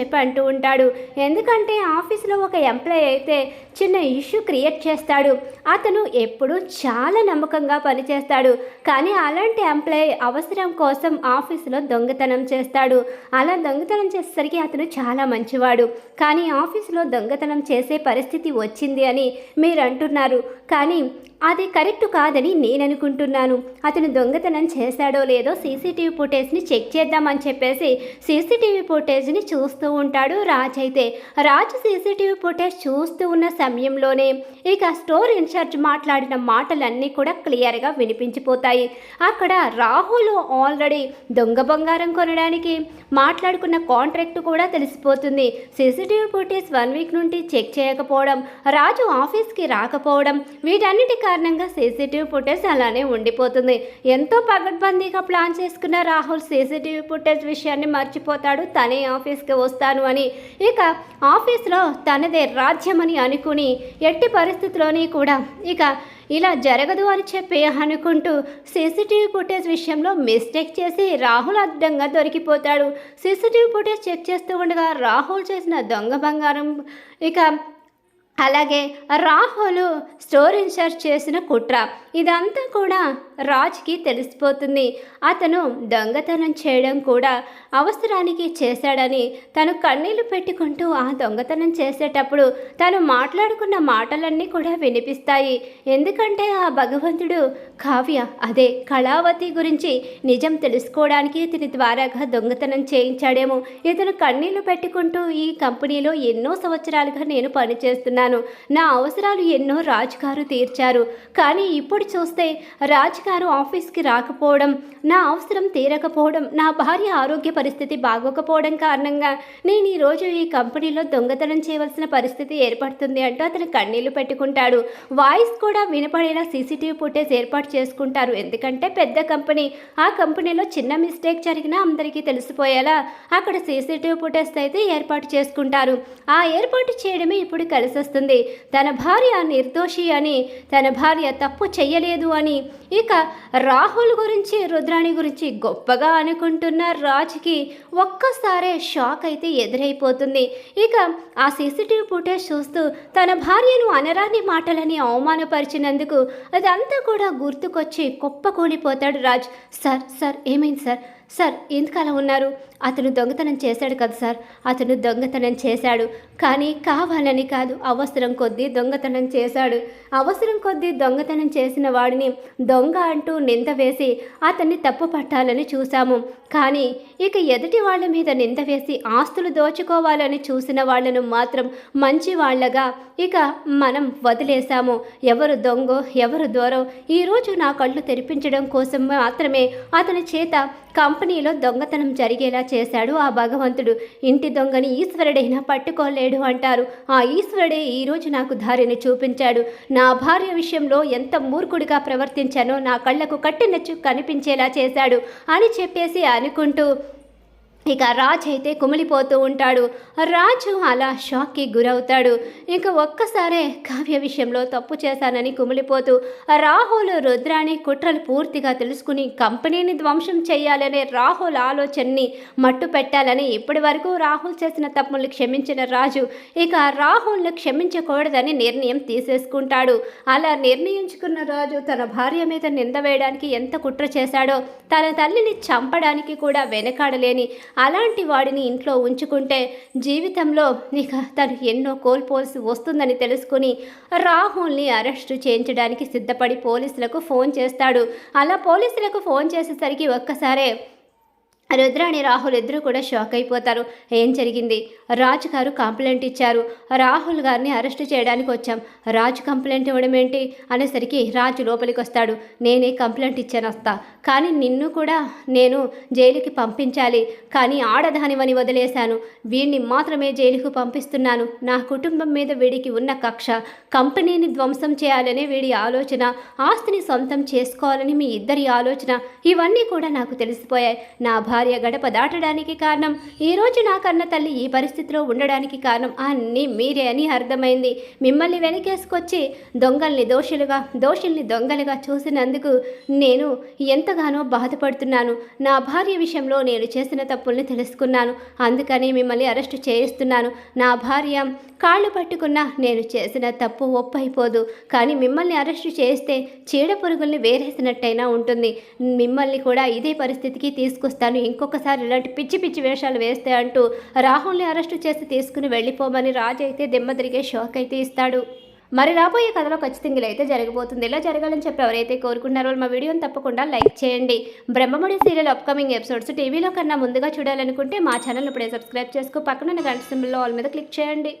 చెప్పి అంటూ ఉంటాడు. ఎందుకంటే ఆఫీస్లో ఒక ఎంప్లాయ్ అయితే చిన్న ఇష్యూ క్రియేట్ చేస్తాడు. అతను ఎప్పుడూ చాలా నమ్మకంగా పనిచేస్తాడు. కానీ అలాంటి ఎంప్లాయ్ అవసరం కోసం ఆఫీసులో దొంగతనం చేస్తాడు. అలా దొంగతనం చేసేసరికి అతను చాలా మంచివాడు. కానీ ఆఫీసులో దొంగతనం చేసే పరిస్థితి వచ్చింది అని మీరు అంటున్నారు కానీ అది కరెక్ట్ కాదని నేను అనుకుంటున్నాను అతను దొంగతనం చేశాడో లేదో సీసీటీవీ ఫుటేజ్ని చెక్ చేద్దామని చెప్పేసి సీసీటీవీ ఫుటేజ్ని చూస్తూ ఉంటాడు రాజ్ అయితే. రాజు సీసీటీవీ ఫుటేజ్ చూస్తూ ఉన్న సమయంలోనే ఇక స్టోర్ ఇన్ఛార్జ్ మాట్లాడిన మాటలన్నీ కూడా క్లియర్గా వినిపించిపోతాయి. అక్కడ రాహుల్ ఆల్రెడీ దొంగ బంగారం కొనడానికి మాట్లాడుకున్న కాంట్రాక్ట్ కూడా తెలిసిపోతుంది. సీసీటీవీ ఫుటేజ్ వన్ వీక్ నుండి చెక్ చేయకపోవడం రాజు ఆఫీస్కి రాకపోవడం వీటన్నిటి కారణంగా సీసీటీవీ ఫుటేజ్ అలానే ఉండిపోతుంది. ఎంతో పగడ్బందీగా ప్లాన్ చేసుకున్న రాహుల్ సీసీటీవీ ఫుటేజ్ విషయాన్ని మర్చిపోతాడు. తనే ఆఫీస్కి వస్తాను అని. ఇక ఆఫీస్లో తనదే రాజ్యమని అనుకుని ఎట్టి పరిస్థితిలోని కూడా ఇక ఇలా జరగదు అని చెప్పి అనుకుంటూ సీసీటీవీ ఫుటేజ్ విషయంలో మిస్టేక్ చేసి రాహుల్ అడ్డంగా దొరికిపోతాడు. సీసీటీవీ ఫుటేజ్ చెక్ చేస్తూ ఉండగా రాహుల్ చేసిన దొంగ బంగారం ఇక అలాగే రాహులు స్టోర్ ఇన్ఛార్జ్ చేసిన కుట్ర. ఇదంతా కూడా రాజ్కి తెలిసిపోతుంది. అతను దొంగతనం చేయడం కూడా అవసరానికి చేశాడని తను కన్నీళ్ళు పెట్టుకుంటూ ఆ దొంగతనం చేసేటప్పుడు తను మాట్లాడుకున్న మాటలన్నీ కూడా వినిపిస్తాయి. ఎందుకంటే ఆ భగవంతుడు కావ్య అదే కళావతి గురించి నిజం తెలుసుకోవడానికి ఇతని ద్వారాగా దొంగతనం చేయించాడేమో. ఇతను కన్నీళ్ళు పెట్టుకుంటూ ఈ కంపెనీలో ఎన్నో సంవత్సరాలుగా నేను పనిచేస్తున్నాను. నా అవసరాలు ఎన్నో రాజుగారు తీర్చారు. కానీ ఇప్పుడు చూస్తే రాజుగారు ఆఫీస్కి రాకపోవడం నా అవసరం తీరకపోవడం నా భార్య ఆరోగ్య పరిస్థితి బాగోకపోవడం కారణంగా నేను ఈరోజు ఈ కంపెనీలో దొంగతనం చేయవలసిన పరిస్థితి ఏర్పడుతుంది అంటూ అతను కన్నీళ్ళు పెట్టుకుంటాడు. వాయిస్ కూడా వినపడేలా సీసీటీవీ ఫుటేజ్ ఏర్పాటు చేసుకుంటారు. ఎందుకంటే పెద్ద కంపెనీ ఆ కంపెనీలో చిన్న మిస్టేక్ జరిగినా అందరికీ తెలిసిపోయేలా అక్కడ సీసీటీవీ ఫుటేజ్ అయితే ఏర్పాటు చేసుకుంటారు. ఆ ఏర్పాటు చేయడమే ఇప్పుడు కలిసి వస్తుంది తన భార్య నిర్దోషి అని తన భార్య తప్పు చెయ్యలేదు అని ఇక రాహుల్ గురించి రుద్రాణి గురించి గొప్పగా అనుకుంటున్న రాజ్కి ఒక్కసారే షాక్ అయితే ఎదురైపోతుంది. ఇక ఆ సీసీటీవీ ఫుటేజ్ చూస్తూ తన భార్యను అనరాని మాటలని అవమానపరిచినందుకు అదంతా కూడా గుర్తుకొచ్చి కుప్పకూలిపోతాడు రాజ్. సార్ సార్ ఏమైంది సార్? సార్ ఎందుకు అలా ఉన్నారు? అతను దొంగతనం చేశాడు కదా సార్. అతను దొంగతనం చేశాడు. కానీ కావాలని కాదు అవసరం కొద్దీ దొంగతనం చేశాడు. అవసరం కొద్దీ దొంగతనం చేసిన వాడిని దొంగ అంటూ నింద వేసి అతన్ని తప్పు పట్టాలని చూశాము. కానీ ఇక ఎదుటి వాళ్ళ మీద నింద వేసి ఆస్తులు దోచుకోవాలని చూసిన వాళ్ళను మాత్రం మంచి వాళ్ళగా ఇక మనం వదిలేశాము. ఎవరు దొంగో ఎవరు దూరం ఈరోజు నా కళ్ళు తెరిపించడం కోసం మాత్రమే అతని చేత కంపెనీలో దొంగతనం జరిగేలా చేశాడు. ఆ భగవంతుడు ఇంటి దొంగని ఈశ్వరుడైనా పట్టుకోలేడు అంటారు. ఆ ఈశ్వరుడే ఈరోజు నాకు దారిని చూపించాడు. నా భార్య విషయంలో ఎంత మూర్ఖుడిగా ప్రవర్తించానో నా కళ్ళకు కట్టినచ్చు కనిపించేలా చేశాడు అని చెప్పేసి అనుకుంటూ ఇక రాజ్ అయితే కుమిలిపోతూ ఉంటాడు. రాజు అలా షాక్కి గురవుతాడు. ఇక ఒక్కసారే కావ్య విషయంలో తప్పు చేశానని కుమిలిపోతూ రాహుల్ రుద్రాని కుట్రలు పూర్తిగా తెలుసుకుని కంపెనీని ధ్వంసం చేయాలనే రాహుల్ ఆలోచనని మట్టు పెట్టాలని ఇప్పటి వరకు రాహుల్ చేసిన తప్పుల్ని క్షమించిన రాజు ఇక రాహుల్ను క్షమించకూడదని నిర్ణయం తీసేసుకుంటాడు. అలా నిర్ణయించుకున్న రాజు తన భార్య మీద నింద వేయడానికి ఎంత కుట్ర చేశాడో తన తల్లిని చంపడానికి కూడా వెనకాడలేని అలాంటి వాడిని ఇంట్లో ఉంచుకుంటే జీవితంలో ఇక తను ఎన్నో కోల్పోల్సి వస్తుందని తెలుసుకుని రాహుల్ని అరెస్టు చేయించడానికి సిద్ధపడి పోలీసులకు ఫోన్ చేస్తాడు. అలా పోలీసులకు ఫోన్ చేసేసరికి ఒక్కసారే రుద్రాణి రాహుల్ ఇద్దరు కూడా షాక్ అయిపోతారు. ఏం జరిగింది? రాజు గారు కంప్లైంట్ ఇచ్చారు. రాహుల్ గారిని అరెస్ట్ చేయడానికి వచ్చాం. రాజు కంప్లైంట్ ఇవ్వడం ఏంటి? అనేసరికి రాజు లోపలికి వస్తాడు. నేనే కంప్లైంట్ ఇచ్చాను వస్తా కానీ నిన్ను కూడా నేను జైలుకి పంపించాలి. కానీ ఆడదానివని వదిలేశాను. వీడిని మాత్రమే జైలుకు పంపిస్తున్నాను. నా కుటుంబం మీద వీడికి ఉన్న కక్ష కంపెనీని ధ్వంసం చేయాలనే వీడి ఆలోచన ఆస్తిని సొంతం చేసుకోవాలని మీ ఇద్దరి ఆలోచన ఇవన్నీ కూడా నాకు తెలిసిపోయాయి. నా భార్య భార్య గడప దాటడానికి కారణం ఈరోజు నా కన్న తల్లి ఈ పరిస్థితిలో ఉండడానికి కారణం అన్నీ మీరే అని అర్థమైంది. మిమ్మల్ని వెనకేసుకొచ్చి దొంగల్ని దోషులుగా దోషుల్ని దొంగలుగా చూసినందుకు నేను ఎంతగానో బాధపడుతున్నాను. నా భార్య విషయంలో నేను చేసిన తప్పుల్ని తెలుసుకున్నాను. అందుకని మిమ్మల్ని అరెస్ట్ చేయిస్తున్నాను. నా భార్య కాళ్ళు పట్టుకున్నా నేను చేసిన తప్పు ఒప్పైపోదు. కానీ మిమ్మల్ని అరెస్ట్ చేస్తే చీడ పురుగుల్ని వేరేసినట్టయినా ఉంటుంది. మిమ్మల్ని కూడా ఇదే పరిస్థితికి తీసుకొస్తాను. ఇంకొకసారి ఇలాంటి పిచ్చి పిచ్చి వేషాలు వేస్తే అంటూ రాహుల్ని అరెస్ట్ చేసి తీసుకుని వెళ్ళిపోమని రాజు అయితే దిమ్మదిరిగే షాక్ అయితే ఇస్తాడు. మరి రాబోయే కథలో ఖచ్చితంగా ఇలా అయితే జరగబోతుంది. ఇలా జరగాలని చెప్పి ఎవరైతే కోరుకున్నారో వాళ్ళు మా వీడియోని తప్పకుండా లైక్ చేయండి. బ్రహ్మముడి సీరియల్ అప్కమింగ్ ఎపిసోడ్స్ టీవీలో కన్నా ముందుగా చూడాలనుకుంటే మా ఛానల్ ఇప్పుడే సబ్స్క్రైబ్ చేసుకో. పక్కన గంట సింబల్లో ఆల్ మీద క్లిక్ చేయండి.